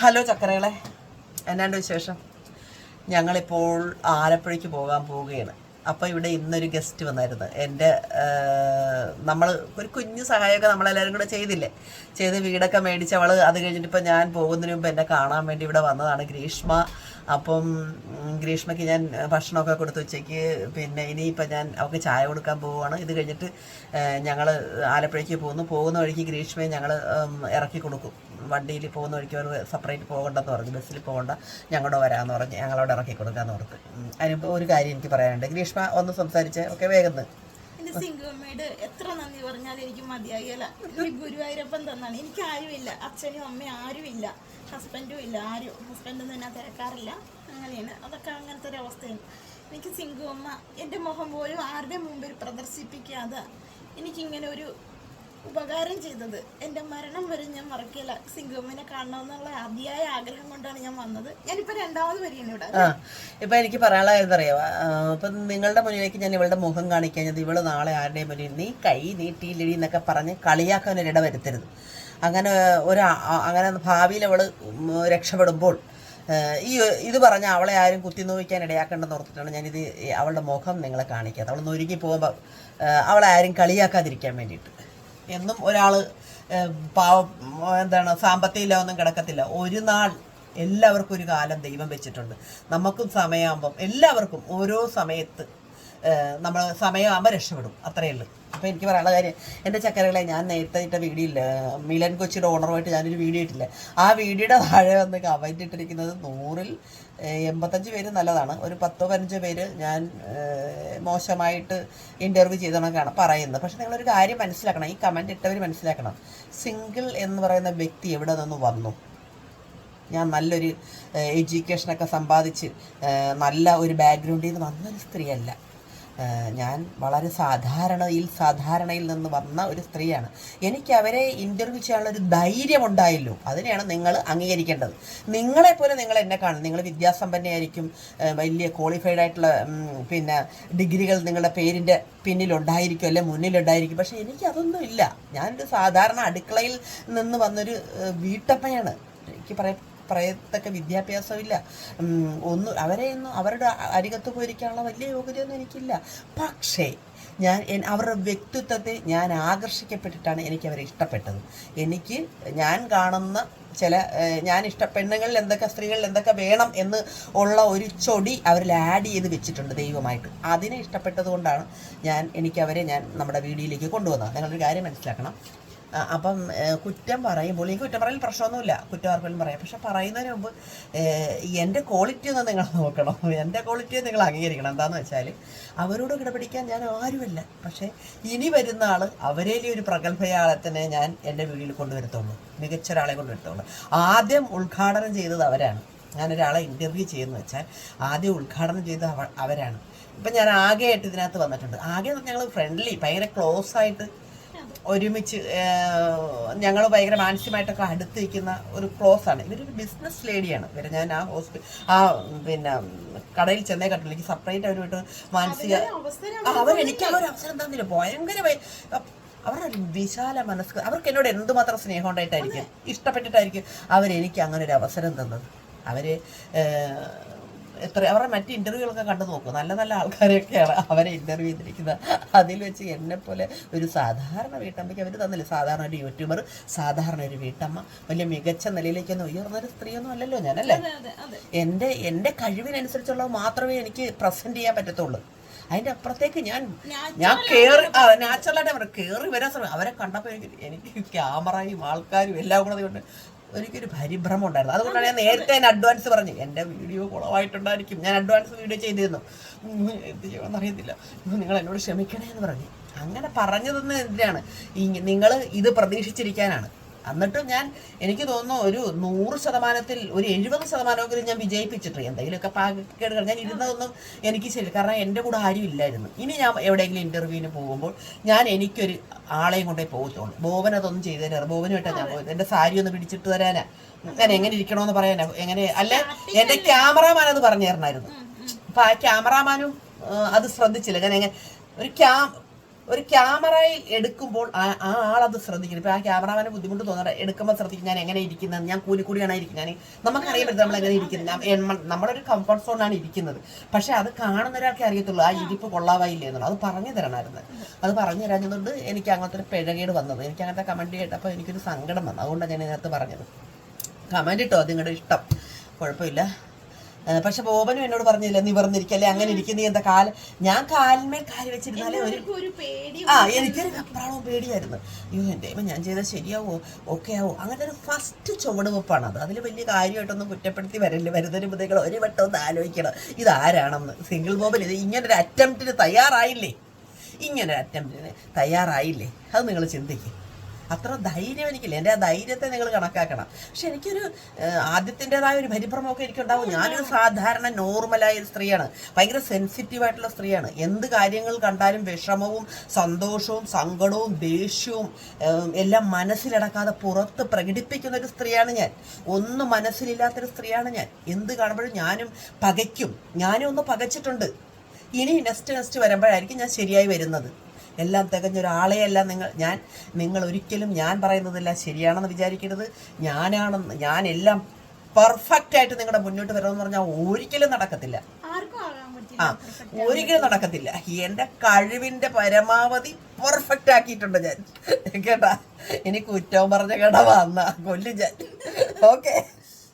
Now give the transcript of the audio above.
Hello ചക്കരകളെ. എന്നാണ്ട് വിശേഷം? ഞങ്ങളിപ്പോൾ ആലപ്പുഴയ്ക്ക് പോകാൻ പോവുകയാണ്. അപ്പോൾ ഇവിടെ ഇന്നൊരു ഗസ്റ്റ് വന്നായിരുന്നു. എന്റെ നമ്മൾ ഒരു കുഞ്ഞു സഹായമൊക്കെ നമ്മളെല്ലാവരും കൂടെ ചെയ്തില്ലേ? ചെയ്ത് വീടൊക്കെ മേടിച്ച് അവൾ അത് കഴിഞ്ഞിട്ട് ഇപ്പം ഞാൻ പോകുന്നതിന് മുമ്പ് എന്നെ കാണാൻ വേണ്ടി ഇവിടെ വന്നതാണ് ഗ്രീഷ്മ. അപ്പം ഗ്രീഷ്മയ്ക്ക് ഞാൻ ഭക്ഷണമൊക്കെ കൊടുത്ത് ഉച്ചയ്ക്ക് പിന്നെ ഇനിയിപ്പം ഞാൻ അവൾക്ക് ചായ കൊടുക്കാൻ പോവുകയാണ്. ഇത് കഴിഞ്ഞിട്ട് ഞങ്ങൾ ആലപ്പുഴയ്ക്ക് പോകുന്നു. പോകുന്ന വഴിക്ക് ഗ്രീഷ്മയെ ഞങ്ങൾ ഇറക്കി കൊടുക്കും. വണ്ടിയിൽ പോകുന്ന വഴിക്ക് അവർ സെപ്പറേറ്റ് പോകണ്ടെന്ന് പറഞ്ഞു. ബസ്സിൽ പോകണ്ട ഞങ്ങളോട് വരാമെന്ന് പറഞ്ഞ് ഞങ്ങളോട് ഇറക്കി കൊടുക്കാമെന്ന് ഓർത്ത്. അതിനിപ്പോൾ ഒരു കാര്യം എനിക്ക് പറയാനുണ്ട്. ഗ്രീഷ്മ ഒന്ന് സംസാരിച്ച്. ഓക്കെ വേഗം എന്റെ സിംഗമ്മയുടെ എത്ര നന്ദി പറഞ്ഞാലും എനിക്ക് മതിയാകില്ല ഗുരുവായൂരപ്പൻ തന്നാണ്. എനിക്ക് ആരുമില്ല അച്ഛനും അമ്മയും ആരുമില്ല ഹസ്ബൻഡും ഇല്ല. ആരും ഹസ്ബൻഡൊന്നും എന്നെ തിരക്കാറില്ല. അങ്ങനെയാണ്. അതൊക്കെ അങ്ങനത്തെ ഒരു അവസ്ഥയാണ്. എനിക്ക് സിംഗുമ്മ എന്റെ മുഖം പോലും ആരുടെ മുമ്പിൽ പ്രദർശിപ്പിക്കാതെ എനിക്കിങ്ങനെ ഒരു ഉപകാരം ചെയ്തത്. എന്റെ മരണം വരെ ഞാൻ മറക്കില്ല സിംഗമ്മിനെ കാണണമെന്നുള്ള അതിയായ ആഗ്രഹം കൊണ്ടാണ് ഞാൻ വന്നത്. ഞാനിപ്പോ രണ്ടാമത് വരികയാണ് ഇവിടെ. ഇപ്പൊ എനിക്ക് പറയാനുള്ള എന്തറിയാം അപ്പൊ നിങ്ങളുടെ മുന്നിലേക്ക് ഞാൻ ഇവളുടെ മുഖം കാണിക്കഴിഞ്ഞത് ഇവൾ നാളെ ആരുടെ മുന്നിൽ നീ കൈ നീട്ടിയില്ലടി എന്നൊക്കെ പറഞ്ഞ് കളിയാക്കാൻ ഒരിട വരുത്തരുത്. അങ്ങനെ ഒരു അങ്ങനെ ഭാവിയിൽ അവൾ രക്ഷപ്പെടുമ്പോൾ ഈ ഇത് പറഞ്ഞ അവളെ ആരും കുത്തി നോവിക്കാൻ ഇടയാക്കേണ്ടെന്ന് ഓർത്തിട്ടാണ് ഞാനിത് അവളുടെ മുഖം നിങ്ങളെ കാണിക്കാത്തത്. അവൾ ഒരുങ്ങി പോകുമ്പോൾ അവളെ ആരും കളിയാക്കാതിരിക്കാൻ വേണ്ടിയിട്ട്. എന്നും ഒരാൾ എന്താണ് എന്താണ് ഒന്നും കിടക്കത്തില്ല. ഒരു നാൾ എല്ലാവർക്കും ഒരു കാലം ദൈവം വെച്ചിട്ടുണ്ട്. നമുക്കും സമയമാകുമ്പം എല്ലാവർക്കും ഓരോ സമയത്ത് നമ്മൾ സമയമാകുമ്പോൾ രക്ഷപ്പെടും. അത്രയേ ഉള്ളൂ. അപ്പോൾ എനിക്ക് പറയാനുള്ള കാര്യം എന്റെ ചക്കരകളെ ഞാൻ നേരത്തെ ഇട്ട വീഡിയോ ഇല്ല? മിലൻ കൊച്ചിയുടെ ഓണറുമായിട്ട് ഞാനൊരു വീഡിയോ ഇട്ടില്ല? ആ വീഡിയോയുടെ താഴെ വന്ന് കമന്റ് ഇട്ടിരിക്കുന്നത് നൂറിൽ എൺപത്തഞ്ച് പേര് നല്ലതാണ്. ഒരു പത്തോ പതിനഞ്ചോ പേര് ഞാൻ മോശമായിട്ട് ഇന്റർവ്യൂ ചെയ്തണക്കാണ് പറയുന്നത്. പക്ഷെ നിങ്ങളൊരു കാര്യം മനസ്സിലാക്കണം. ഈ കമന്റ് ഇട്ടവർ മനസ്സിലാക്കണം. സിംഗിൾ എന്ന് പറയുന്ന വ്യക്തി എവിടെ നിന്ന് വന്നു? ഞാൻ നല്ലൊരു എഡ്യൂക്കേഷനൊക്കെ സമ്പാദിച്ച് നല്ല ഒരു ബാക്ക്ഗ്രൗണ്ടിൽ നിന്ന് വന്നൊരു സ്ത്രീയല്ല. ഞാൻ വളരെ സാധാരണയിൽ സാധാരണയിൽ നിന്ന് വന്ന ഒരു സ്ത്രീയാണ്. എനിക്ക് അവരെ ഇന്റർവ്യൂ ചെയ്യാനുള്ള ഒരു ധൈര്യം ഉണ്ടായല്ലോ അതിനെയാണ് നിങ്ങൾ അംഗീകരിക്കേണ്ടത്. നിങ്ങളെപ്പോലെ നിങ്ങൾ എന്നെ കാണും നിങ്ങൾ വിദ്യാസമ്പന്നയായിരിക്കും വലിയ ക്വാളിഫൈഡ് ആയിട്ടുള്ള പിന്നെ ഡിഗ്രികൾ നിങ്ങളുടെ പേരിന്റെ പിന്നിലുണ്ടായിരിക്കും അല്ലെ മുന്നിലുണ്ടായിരിക്കും. പക്ഷേ എനിക്ക് അതൊന്നും ഇല്ല. ഞാനൊരു സാധാരണ അടുക്കളയിൽ നിന്ന് വന്നൊരു വീട്ടമ്മയാണ്. എനിക്ക് പറയാം പറയത്തക്ക വിദ്യാഭ്യാസമില്ല. ഒന്ന് ഒന്നും അവരെ ഒന്നും അവരുടെ അരികത്ത് പോയിരിക്കാനുള്ള വലിയ യോഗ്യതയൊന്നും എനിക്കില്ല. പക്ഷേ ഞാൻ അവരുടെ വ്യക്തിത്വത്തെ ഞാൻ ആകർഷിക്കപ്പെട്ടിട്ടാണ് എനിക്ക് അവരെ ഇഷ്ടപ്പെട്ടത്. എനിക്ക് ഞാൻ കാണുന്ന ചില ഞാൻ ഇഷ്ട പെണ്ണുങ്ങളിൽ എന്തൊക്കെ സ്ത്രീകളിൽ എന്തൊക്കെ വേണം എന്ന് ഉള്ള ഒരു ചൊടി അവരിൽ ആഡ് ചെയ്ത് വെച്ചിട്ടുണ്ട് ദൈവമായിട്ട്. അതിനെ ഇഷ്ടപ്പെട്ടത് കൊണ്ടാണ് ഞാൻ എനിക്ക് അവരെ ഞാൻ നമ്മുടെ വീഡിയോയിലേക്ക് കൊണ്ടുവന്നത്. നിങ്ങളൊരു കാര്യം മനസ്സിലാക്കണം. അപ്പം കുറ്റം പറയുമ്പോൾ ഈ കുറ്റം പറയൽ പ്രശ്നമൊന്നുമില്ല. കുറ്റം ആർക്കെങ്കിലും പറയാം. പക്ഷെ പറയുന്നതിന് മുമ്പ് എന്റെ ക്വാളിറ്റി ഒന്ന് നിങ്ങൾ നോക്കണം. എന്റെ ക്വാളിറ്റിയെ നിങ്ങൾ അംഗീകരിക്കണം. എന്താണെന്ന് വെച്ചാൽ അവരോട് കിടപിടിക്കാൻ ഞാൻ ആരുമല്ല. പക്ഷേ ഇനി വരുന്ന ആൾ അവരേലി ഒരു പ്രഗത്ഭയാളത്തിനെ ഞാൻ എന്റെ വീട്ടിൽ കൊണ്ടുവരത്തുള്ളൂ. മികച്ച ഒരാളെ കൊണ്ടുവരത്തുള്ളൂ. ആദ്യം ഉദ്ഘാടനം ചെയ്തത് അവരാണ്. ഞാനൊരാളെ ഇന്റർവ്യൂ ചെയ്യുന്ന വെച്ചാൽ ആദ്യം ഉദ്ഘാടനം ചെയ്തത് അവ അവരാണ്. ഇപ്പം ഞാൻ ആകെയായിട്ട് ഇതിനകത്ത് വന്നിട്ടുണ്ട്. ആകെ ഞങ്ങൾ ഫ്രണ്ട്ലി ഭയങ്കര ക്ലോസ് ആയിട്ട് ഒരുമിച്ച് ഞങ്ങൾ ഭയങ്കര മാനസികമായിട്ടൊക്കെ അടുത്തിരിക്കുന്ന ഒരു ക്ലോസ് ആണ്. ഇവരൊരു ബിസിനസ് ലേഡിയാണ് ഇവരെ ഞാൻ ആ ഹോസ്പിറ്റൽ ആ പിന്നെ കടയിൽ ചെന്നേ കണ്ടില്ല എനിക്ക് സെപ്പറേറ്റ് അവരുമായിട്ട് മാനസിക അവർ എനിക്ക് അവരെനിക്ക് ആ ഒരു അവസരം തന്നില്ല? ഭയങ്കര ഭയ- അവരുടെ വിശാല മനസ്സ്. അവർക്ക് എന്നോട് എന്തുമാത്രം സ്നേഹം ഉണ്ടായിട്ടായിരിക്കും? ഇഷ്ടപ്പെട്ടിട്ടായിരിക്കും അവരെനിക്ക് അങ്ങനെ ഒരു അവസരം തന്നത്. ഏഹ്, എത്ര അവരുടെ മറ്റ് ഇന്റർവ്യൂകളൊക്കെ കണ്ടു നോക്കും. നല്ല നല്ല ആൾക്കാരെയൊക്കെയാണ് അവരെ ഇന്റർവ്യൂ ചെയ്തിരിക്കുന്നത്. അതിൽ വെച്ച് എന്നെപ്പോലെ പോലെ ഒരു സാധാരണ വീട്ടമ്മയ്ക്ക് അവർ തന്നില്ല? സാധാരണ ഒരു യൂട്യൂബർ സാധാരണ ഒരു വീട്ടമ്മ വലിയ മികച്ച നിലയിലേക്കൊന്നും ഉയർന്നൊരു സ്ത്രീയൊന്നും അല്ലല്ലോ ഞാനല്ലേ? എന്റെ എന്റെ കഴിവിനനുസരിച്ചുള്ളത് മാത്രമേ എനിക്ക് പ്രസന്റ് ചെയ്യാൻ പറ്റത്തുള്ളൂ. അതിന്റെ അപ്പുറത്തേക്ക് ഞാൻ ഞാൻ കേറി നാച്ചുറലായിട്ട് അവർ കേറി വരാൻ ശ്രമിക്കും അവരെ കണ്ടപ്പോൾ എനിക്ക് എനിക്ക് ക്യാമറയും ആൾക്കാരും എല്ലാം കൂടെ കൊണ്ട് എനിക്കൊരു പരിഭ്രമം ഉണ്ടായിരുന്നു. അതുകൊണ്ടാണ് ഞാൻ നേരത്തെ ഞാൻ അഡ്വാൻസ് പറഞ്ഞു. എന്റെ വീഡിയോ കുളമായിട്ടുണ്ടായിരിക്കും ഞാൻ അഡ്വാൻസ് വീഡിയോ ചെയ്തിരുന്നു. എന്ത് ചെയ്യണമെന്ന് അറിയത്തില്ല. ഉം, നിങ്ങൾ എന്നോട് ക്ഷമിക്കണേ എന്ന് പറഞ്ഞു. അങ്ങനെ പറഞ്ഞതെന്ന് എന്തിനാണ്? നിങ്ങൾ ഇത് പ്രതീക്ഷിച്ചിരിക്കാനാണ്. എന്നിട്ടും ഞാൻ എനിക്ക് തോന്നുന്നു ഒരു നൂറ് ശതമാനത്തിൽ ഒരു എഴുപത് ശതമാനമെങ്കിലും ഞാൻ വിജയിപ്പിച്ചിട്ടുണ്ട്. എന്തെങ്കിലുമൊക്കെ പാക്കേട് ഞാൻ ഇരുന്നതൊന്നും എനിക്ക് ശരി കാരണം എന്റെ കൂടെ ആരും ഇല്ലായിരുന്നു. ഇനി ഞാൻ എവിടെയെങ്കിലും ഇന്റർവ്യൂവിന് പോകുമ്പോൾ ഞാൻ എനിക്കൊരു ആളെയും കൊണ്ടേ പോകത്തുള്ളൂ. ബോബൻ അതൊന്നും ചെയ്തു തരാറ് ബോബനുമായിട്ടാണ് ഞാൻ പോയത്. എന്റെ സാരി ഒന്ന് പിടിച്ചിട്ട് തരാനാ ഞാൻ എങ്ങനെ ഇരിക്കണമെന്ന് പറയാനാ. എങ്ങനെ അല്ല എന്റെ ക്യാമറാമാൻ അത് പറഞ്ഞു തരണമായിരുന്നു അപ്പം ആ ക്യാമറാമാനും അത് ശ്രദ്ധിച്ചില്ല. ഞാൻ എങ്ങനെ ഒരു ക്യാ ഒരു ക്യാമറയിൽ എടുക്കുമ്പോൾ ആ ആളത് ശ്രദ്ധിക്കണം. ഇപ്പൊ ആ ക്യാമറാമാനെ ബുദ്ധിമുട്ട് തോന്നണം എടുക്കുമ്പോൾ ശ്രദ്ധിക്കും ഞാൻ എങ്ങനെ ഇരിക്കുന്നത്? ഞാൻ കൂലിക്കൂടിയാണ് ഇരിക്കുന്നത്? നമുക്കറിയാൻ പറ്റും നമ്മൾ എങ്ങനെ ഇരിക്കുന്നത് നമ്മളൊരു കംഫർട്ട് സോണിലാണ് ഇരിക്കുന്നത്. പക്ഷെ അത് കാണുന്ന ഒരാൾക്കെ അറിയത്തുള്ളൂ. ആ ഇരിപ്പ് കൊള്ളാവായില്ല എന്നുള്ളത്. അത് പറഞ്ഞു തരണമായിരുന്നു അത് പറഞ്ഞു തരാഞ്ഞതുകൊണ്ട് എനിക്ക് അങ്ങനത്തെ ഒരു പിഴകേട് വന്നത്. എനിക്ക് അങ്ങനത്തെ കമന്റ് കേട്ടപ്പോൾ എനിക്കൊരു സങ്കടം വന്നു. അതുകൊണ്ടാണ് ഞാൻ ഇതിനകത്ത് പറഞ്ഞത്. കമന്റ് ഇട്ടോ? അത് നിങ്ങളുടെ ഇഷ്ടം. കുഴപ്പമില്ല. പക്ഷെ ബോബനും എന്നോട് പറഞ്ഞില്ല നീ പറഞ്ഞിരിക്കല്ലേ അങ്ങനെ ഇരിക്കുന്ന എന്താ കാൽ? ഞാൻ കാലിന്മേൽ കാൽ വെച്ചിരുന്നാലേ ഒരു ആ എനിക്കൊരു കപ്രാളവും പേടിയായിരുന്നു. അയ്യോ എന്റെ ഞാൻ ചെയ്താൽ ശരിയാവോ? ഓക്കെ ആവോ? അങ്ങനെ ഒരു ഫസ്റ്റ് ചുവടുവെപ്പാണ് അത്. അതിൽ വലിയ കാര്യമായിട്ടൊന്നും കുറ്റപ്പെടുത്തി വരല്ലേ വരുന്നതിന് മുതൽ ഒരു വട്ടം ഒന്ന് ആലോചിക്കണം. ഇതാരാണെന്ന്. സിംഗിൾ ബോബൻ ഇത് ഇങ്ങനൊരു അറ്റംപ്റ്റിന് തയ്യാറായില്ലേ? ഇങ്ങനൊരു അറ്റംപ്റ്റിന് തയ്യാറായില്ലേ? അത് നിങ്ങൾ ചിന്തിക്കും. അത്ര ധൈര്യം എനിക്കില്ല. എന്റെ ആ ധൈര്യത്തെ നിങ്ങൾ കണക്കാക്കണം. പക്ഷെ എനിക്കൊരു ആദ്യത്തിന്റെതായ ഒരു പരിഭ്രമമൊക്കെ എനിക്കുണ്ടാവും. ഞാനൊരു സാധാരണ നോർമലായ ഒരു സ്ത്രീയാണ്. ഭയങ്കര സെൻസിറ്റീവ് ആയിട്ടുള്ള സ്ത്രീയാണ്. എന്ത് കാര്യങ്ങൾ കണ്ടാലും വിഷമവും സന്തോഷവും സങ്കടവും ദേഷ്യവും എല്ലാം മനസ്സിലടക്കാതെ പുറത്ത് പ്രകടിപ്പിക്കുന്ന ഒരു സ്ത്രീയാണ് ഞാൻ. ഒന്നും മനസ്സിലില്ലാത്തൊരു സ്ത്രീയാണ് ഞാൻ. എന്ത് കാണുമ്പോഴും ഞാനും പകയ്ക്കും. ഞാനും ഒന്ന് പകച്ചിട്ടുണ്ട്. ഇനി നെക്സ്റ്റ് നെക്സ്റ്റ് വരുമ്പോഴായിരിക്കും ഞാൻ ശരിയായി വരുന്നത്. എല്ലാം തികഞ്ഞ ഒരാളെയല്ല നിങ്ങൾ. ഞാൻ നിങ്ങൾ ഒരിക്കലും ഞാൻ പറയുന്നതെല്ലാം ശരിയാണെന്ന് വിചാരിക്കരുത്. ഞാനാണെന്ന് ഞാൻ എല്ലാം പെർഫെക്റ്റ് ആയിട്ട് നിങ്ങളുടെ മുന്നോട്ട് വരണമെന്ന് പറഞ്ഞാൽ ഒരിക്കലും നടക്കത്തില്ല. ആ ഒരിക്കലും നടക്കത്തില്ല. എന്റെ കഴിവിന്റെ പരമാവധി പെർഫെക്റ്റ് ആക്കിയിട്ടുണ്ട് ഞാൻ. കേട്ടാ? ഇനി കുറ്റവും പറഞ്ഞ കേട്ടാ വന്ന കൊല്ലും ഞാൻ. ഓക്കെ